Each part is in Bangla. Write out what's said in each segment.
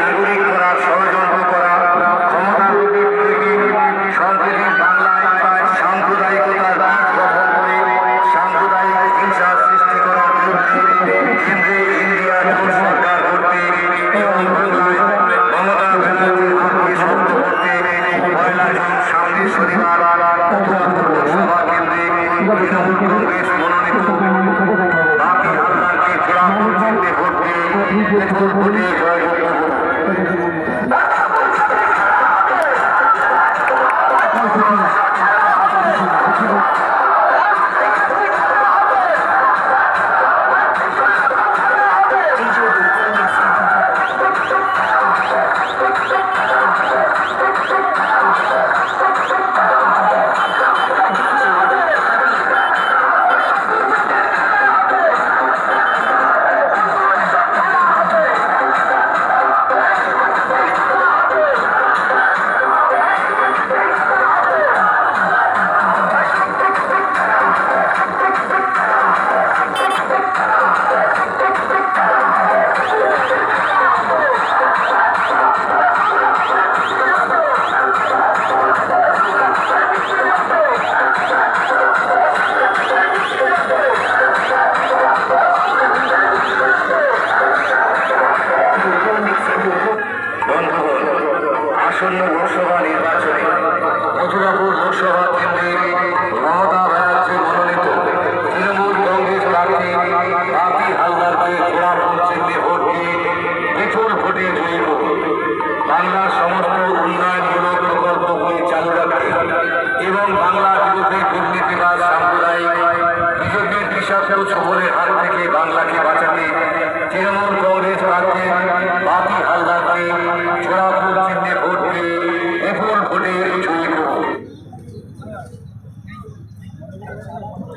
নাগরিক করার ষড়যন্ত্র করা ক্ষমতার সম্প্রতি বাংলায় সাম্প্রদায়িকতার বীজ বপন করে সাম্প্রদায়িক হিংসার সৃষ্টি করার কেন্দ্রে ইন্ডিয়ার জোট সরকার করতে এবং বাংলায় মমতা ব্যানার্জির হাতকে শক্ত করতে পয়লা জুন সামনের শনিবার সভা কেন্দ্রে তৃণমূল কংগ্রেস মনোনীত বাকি হালদারকে জোড়াফুল চিহ্নে ভোট দিয়ে ভোটে জয়যুক্ত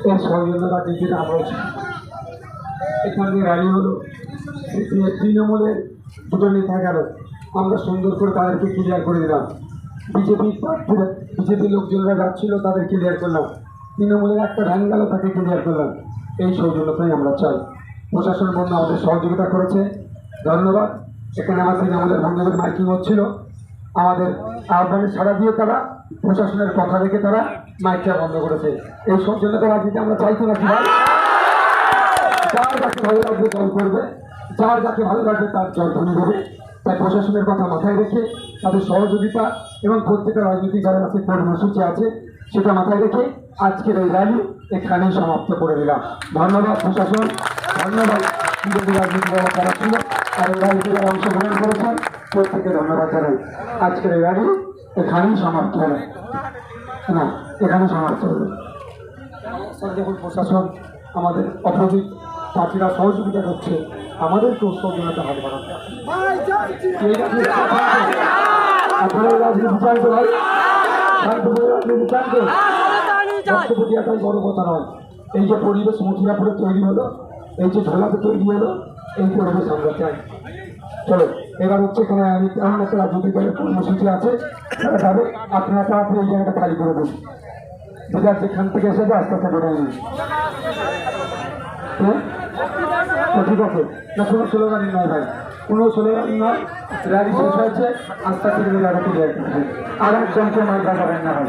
এই ষড়যন্ত্রটা দিদিটা আমরা এখান র্যালি হলো। তৃণমূলের দুটো নেতা গেল। আমরা সুন্দর করে তাদেরকে ক্লিয়ার করে দিলাম। বিজেপি বিজেপি লোকজনরা যাচ্ছিল তাদের ক্লিয়ার করলাম। তৃণমূলের একটা ভ্যান গেল, তাকে ক্লিয়ার করলাম। এই সৌজন্যতাই আমরা চাই। প্রশাসন বন্ধু আমাদের সহযোগিতা করেছে। ধন্যবাদ। এখানে আমার তৃণমূলের বন্ধুদের মাইকিং হচ্ছিল। আমাদের আহ্বানে সাড়া দিয়ে তারা, প্রশাসনের কথা রেখে তারা মাইকটা বন্ধ করেছে। এই সৌজন্যতা রাজনীতি আমরা চাইতো ভাই যার যাকে ভালো লাগবে দল করবে, যার যাকে ভালো লাগবে তার জল ধ্বনি দেবে তাই প্রশাসনের কথা মাথায় রেখে তাদের সহযোগিতা এবং প্রত্যেকটা রাজনৈতিক দলের আছে কর্মসূচি আছে, সেটা মাথায় রেখে আজকের এই র্যালি এখানেই সমাপ্ত করে দিলাম। ধন্যবাদ প্রশাসন, ধন্যবাদ বিজেপি রাজনীতি যারা ছিল আর র্যালিতে যারা অংশগ্রহণ করেছেন প্রত্যেকে ধন্যবাদ জানাই। আজকের এই র্যালি এখানেই সমাপ্ত হলো না এখানে সমাপ্ত হলো যখন প্রশাসন আমাদের অপোজিট পার্টিরা সহযোগিতা করছে আমাদেরকেও সহযোগিতা হাত বাড়াতে হবে। তো ভাই শান্তপুরের রাজনীতি চান তো বক্তব্য দেওয়াটাই বড় কথা নয়। এই যে পরিবেশ মথুরাপুরে তৈরি হলো, এই যে ঝোলাতে তৈরি হলো, এই পরিবেশ আমরা চাই। চলো। এবার হচ্ছে আমি এমন একটা রাজনৈতিক দলের কর্মসূচি আছে, তারা যাবে আপনারা তাড়াতাড়ি এই জায়গাটা খালি করে দিন। যেটা যেখান থেকে এসেছে আস্তে আস্তে বেরোয় নিন ঠিক আছে। না, কোনো স্লোগানই নয় ভাই। কোনো স্লোগানই নয়। র্যালি শেষ হয়েছে, আস্তে আস্তে জায়গাটা ক্লিয়ার করছে আর একজনকে মাইকা যাবেন না ভাই।